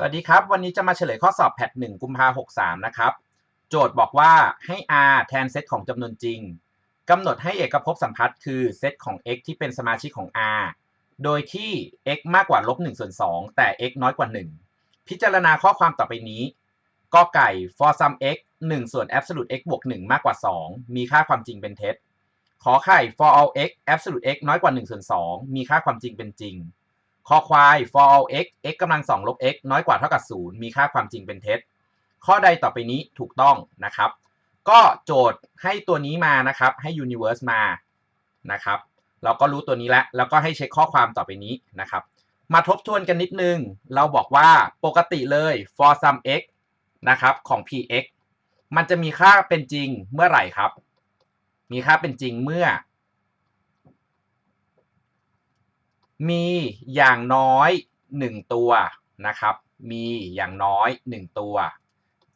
สวัสดีครับ วันนี้จะมาเฉลยข้อสอบแพท1กุมภาหกสามนะครับ โจทย์บอกว่าให้ r แทนเซตของจำนวนจริงกำหนดให้เอกภพสัมพัทธ์คือเซตของ x ที่เป็นสมาชิกของ r โดยที่ x มากกว่าลบ1ส่วน2แต่ x น้อยกว่า 1 พิจารณาข้อความต่อไปนี้กอไก่ for sum x 1 ส่วน absolute x บวก 1 มากกว่า 2 มีค่าความจริงเป็นเท็จ ขอไข่ for all x absolute x น้อยกว่า1ส่วน2มีค่าความจริงเป็นจริง คอควาย for all x x กำลังสองลบ x น้อยกว่าเท่ากับ 0 มีค่าความจริงเป็นเท็จ ข้อใดต่อไปนี้ถูกต้องนะครับ ก็โจทย์ให้ตัวนี้มานะครับ ให้ universe มานะครับ เราก็รู้ตัวนี้แล้ว แล้วก็ให้เช็คข้อความต่อไปนี้นะครับ มาทบทวนกันนิดนึง เราบอกว่าปกติเลย for sum x นะครับของ px มันจะมีค่าเป็นจริงเมื่อไหร่ครับ มีค่าเป็นจริงเมื่อ มีอย่างน้อย 1 ตัวนะครับ มีอย่างน้อย 1 ตัว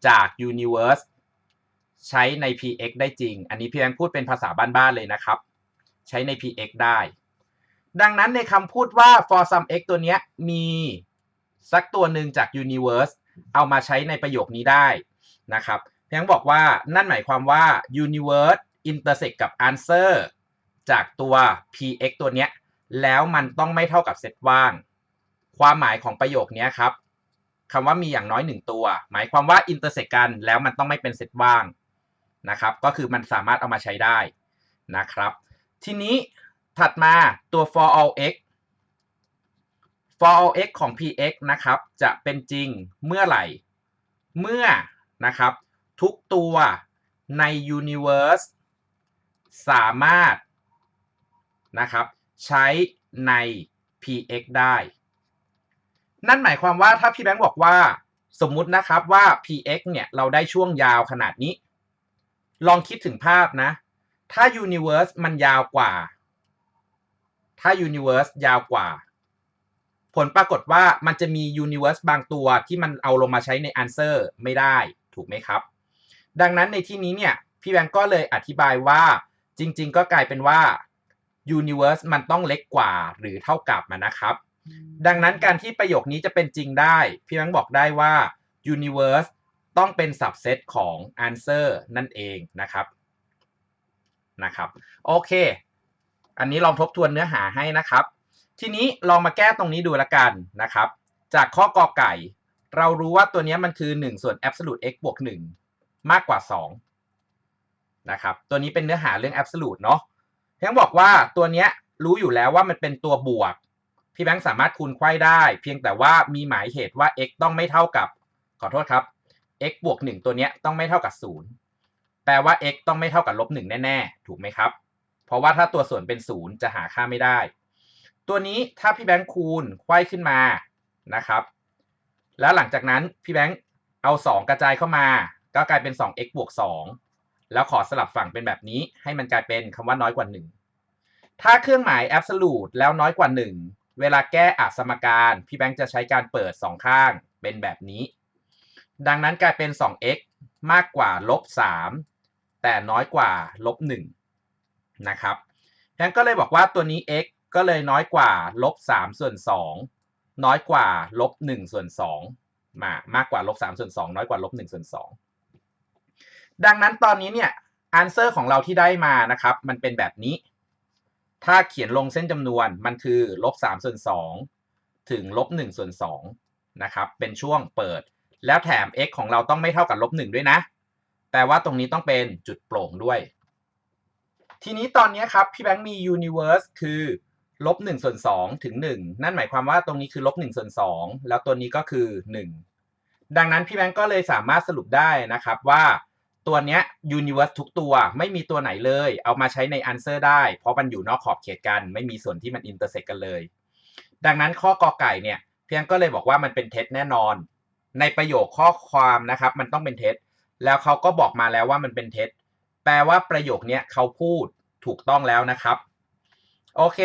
จาก universe ใช้ใน px ได้จริง อันนี้พี่แบงพูดเป็นภาษาบ้านๆเลยนะครับ ใช้ใน px ได้ ดังนั้นในคำพูดว่า for sum x ตัวเนี้ยมีสักตัวหนึ่งจาก universe เอามาใช้ในประโยคนี้ได้นะครับพี่แบงบอกว่านั่นหมายความว่า universe intersect กับ answer จากตัว px ตัวเนี้ย แล้วมันต้องไม่เท่ากับเซตว่าง ความหมายของประโยคนี้ครับคำว่ามีอย่างน้อยหนึ่งตัว หมายความว่า intersect กันแล้วมันต้องไม่เป็นเซตว่างนะครับ ก็คือมันสามารถเอามาใช้ได้นะครับ ทีนี้ถัดมาตัว for all x for all x ของ px นะครับ จะเป็นจริงเมื่อไหร่ เมื่อนะครับ ทุกตัวใน universe สามารถนะครับ ใช้ใน px ได้ นั่นหมายความว่าถ้าพี่แบงค์บอกว่า สมมุตินะครับว่า px เนี่ย เราได้ช่วงยาวขนาดนี้ ลองคิดถึงภาพนะ ถ้า universe มันยาวกว่า ถ้า universe ยาวกว่า ผลปรากฏว่ามันจะมี universe บางตัวที่มันเอาลงมาใช้ใน answer ไม่ได้ถูกไหมครับ ดังนั้นในที่นี้เนี่ย พี่แบงค์ก็เลยอธิบายว่าจริง ๆ ก็กลายเป็นว่า universe มันต้องเล็กกว่าหรือเท่ากับมันนะครับ ดังนั้นการที่ประโยคนี้จะเป็นจริงได้ พี่แบงค์บอกได้ว่า universe ต้องเป็น subset ของ answer นั่นเองนะครับนะครับ โอเค อันนี้ลองทบทวนเนื้อหาให้นะครับ ทีนี้ลองมาแก้ตรงนี้ดูละกันนะครับ จากข้อกอไก่ เรารู้ว่าตัวนี้มันคือ 1 ส่วน absolute x บวก 1 มากกว่า 2 นะครับ ตัวนี้เป็นเนื้อหาเรื่อง absolute เนาะ พี่แบงค์บอกว่าตัวเนี้ยรู้อยู่แล้วว่ามันเป็นตัวบวก พี่แบงค์สามารถคูณไขว้ได้ เพียงแต่ว่ามีหมายเหตุว่า x ต้องไม่เท่ากับ ขอโทษครับ x บวก 1 ตัวเนี้ยต้องไม่เท่ากับ 0 แปลว่า x ต้องไม่เท่ากับลบ1แน่ๆ ถูกไหมครับ เพราะว่าถ้าตัวส่วนเป็น 0 จะหาค่าไม่ได้ ตัวนี้ถ้าพี่แบงค์คูณไขว้ขึ้นมานะครับ แล้วหลังจากนั้นพี่แบงค์เอา 2 กระจายเข้ามา ก็กลายเป็น 2x บวก 2 แล้วขอสลับฝั่งเป็นแบบนี้ ให้มันกลายเป็นคำว่าน้อยกว่า 1 ถ้าเครื่องหมาย absolute แล้วน้อยกว่า 1 เวลาแก้อัสมการ พี่แบงค์จะใช้การเปิด 2 ข้างเป็นแบบนี้ ดังนั้นกลายเป็น 2x มากกว่าลบ3แต่น้อยกว่าลบ1นะครับแบงค์ก็เลยบอกว่าตัวนี้ x ก็เลยน้อยกว่าลบ3ส่วน 2 น้อยกว่าลบ1ส่วน2มามากกว่าลบ3ส่วน2น้อยกว่าลบ1ส่วน2 ดังนั้นตอนนี้เนี่ย answer ของเราที่ได้มานะครับ มันเป็นแบบนี้ ถ้าเขียนลงเส้นจำนวนมันคือลบ3ส่วน2ถึงลบ1ส่วน2นะครับ เป็นช่วงเปิด แล้วแถม x ของเราต้องไม่เท่ากับลบ1ด้วยนะแปลว่าตรงนี้ต้องเป็นจุดโปร่งด้วย ทีนี้ตอนนี้ครับ พี่แบงค์มี universe คือลบ1ส่วน2ถึง 1 นั่นหมายความว่าตรงนี้คือลบ1ส่วน2แล้วตัวนี้ก็คือ 1 ดังนั้นพี่แบงค์ก็เลยสามารถสรุปได้นะครับว่า ตัวเนี้ย universe ทุกตัวไม่มีตัวไหนเลย เอามาใช้ใน answer ได้ เพราะมันอยู่นอกขอบเขตกัน ไม่มีส่วนที่มัน intersect กันเลย ดังนั้นข้อกอไก่เนี่ย เพียงก็เลยบอกว่ามันเป็นเท็จแน่นอน ในประโยคข้อความนะครับมันต้องเป็นเท็จ แล้วเขาก็บอกมาแล้วว่ามันเป็นเท็จ แปลว่าประโยคนี้เขาพูดถูกต้องแล้วนะครับ โอเค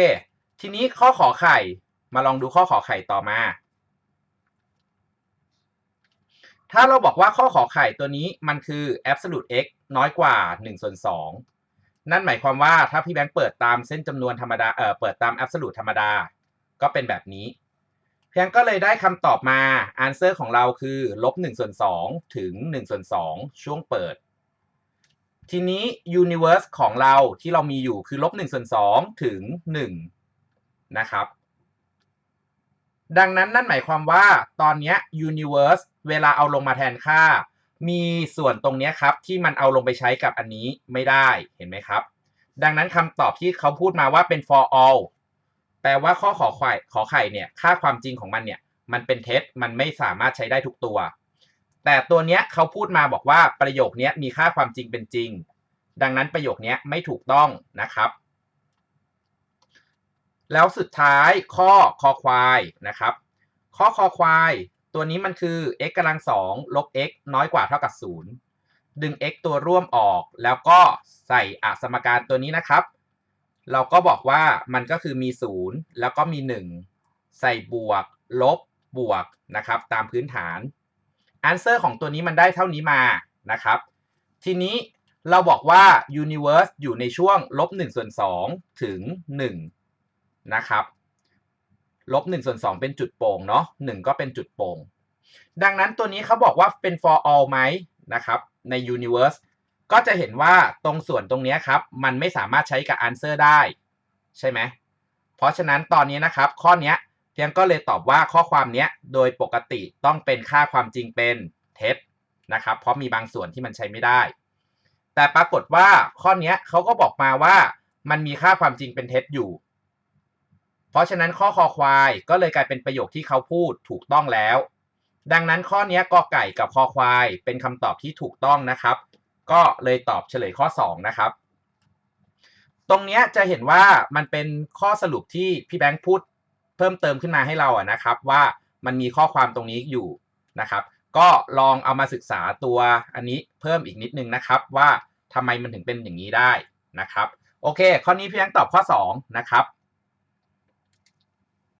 ทีนี้ข้อขอไข่ มาลองดูข้อขอไข่ต่อมา ถ้าเราบอกว่าข้อขอไข่ตัวนี้มันคือ absolute x น้อยกว่า1ส่วน2นั่นหมายความว่าถ้าพี่แบงค์เปิดตามเส้นจำนวนธรรมดาเอ่อเปิดตาม absolute ธรรมดา ก็เป็นแบบนี้เพียงก็เลยได้คำตอบมา answer ของเราคือลบ1ส่วน2ถึง1ส่วน2ช่วงเปิด ทีนี้ universe ของเราที่เรามีอยู่คือลบ1ส่วน2ถึง 1 นะครับ ดังนั้นนั่นหมายความว่าตอนนี้ universe เวลาเอาลงมาแทนค่า มีส่วนตรงนี้ครับที่มันเอาลงไปใช้กับอันนี้ไม่ได้เห็นไหมครับ ดังนั้นคำตอบที่เขาพูดมาว่าเป็น for all แปลว่าข้อขอไข่ขอไข่เนี่ยค่าความจริงของมันเนี่ยมันเป็นเท็จมันไม่สามารถใช้ได้ทุกตัว แต่ตัวเนี้ยเขาพูดมาบอกว่าประโยคนี้มีค่าความจริงเป็นจริง ดังนั้นประโยคนี้ไม่ถูกต้องนะครับ แล้วสุดท้ายข้อคอควายนะครับ ข้อคอควายตัวนี้มันคือ x กำลังสองลบ x น้อยกว่าเท่ากับ 0 ดึง x ตัวร่วมออก แล้วก็ใส่อสมการตัวนี้นะครับ เราก็บอกว่ามันก็คือมี 0 แล้วก็มี 1 ใส่บวก ลบบวกนะครับตามพื้นฐาน answer ของตัวนี้มันได้เท่านี้มานะครับ ทีนี้เราบอกว่า universe อยู่ในช่วงลบ1ส่วน2ถึง 1 นะครับลบ1ส่วน2เป็นจุดโป่งเนาะ1ก็เป็นจุดโป่ง ดังนั้นตัวนี้เขาบอกว่าเป็น for all ไหมนะครับใน universe ก็จะเห็นว่าตรงส่วนตรงนี้ครับ มันไม่สามารถใช้กับ answer ได้ ใช่ไหม เพราะฉะนั้นตอนนี้นะครับ ข้อนี้เพียงก็เลยตอบว่าข้อความนี้โดยปกติต้องเป็นค่าความจริงเป็นเท็จนะครับ เพราะมีบางส่วนที่มันใช้ไม่ได้ แต่ปรากฏว่าข้อนี้เขาก็บอกมาว่ามันมีค่าความจริงเป็นเท็จอยู่ เพราะฉะนั้นข้อคอควายก็เลยกลายเป็นประโยคที่เขาพูดถูกต้องแล้ว ดังนั้นข้อนี้กอไก่กับคอควายเป็นคำตอบที่ถูกต้องนะครับ ก็เลยตอบเฉลยข้อ 2 นะครับ ตรงนี้จะเห็นว่ามันเป็นข้อสรุปที่พี่แบงค์พูดเพิ่มเติมขึ้นมาให้เราอะนะครับ ว่ามันมีข้อความตรงนี้อยู่นะครับ ก็ลองเอามาศึกษาตัวอันนี้เพิ่มอีกนิดนึงนะครับ ว่าทำไมมันถึงเป็นอย่างนี้ได้นะครับ โอเค ข้อนี้พี่แบงค์ตอบข้อ 2 นะครับ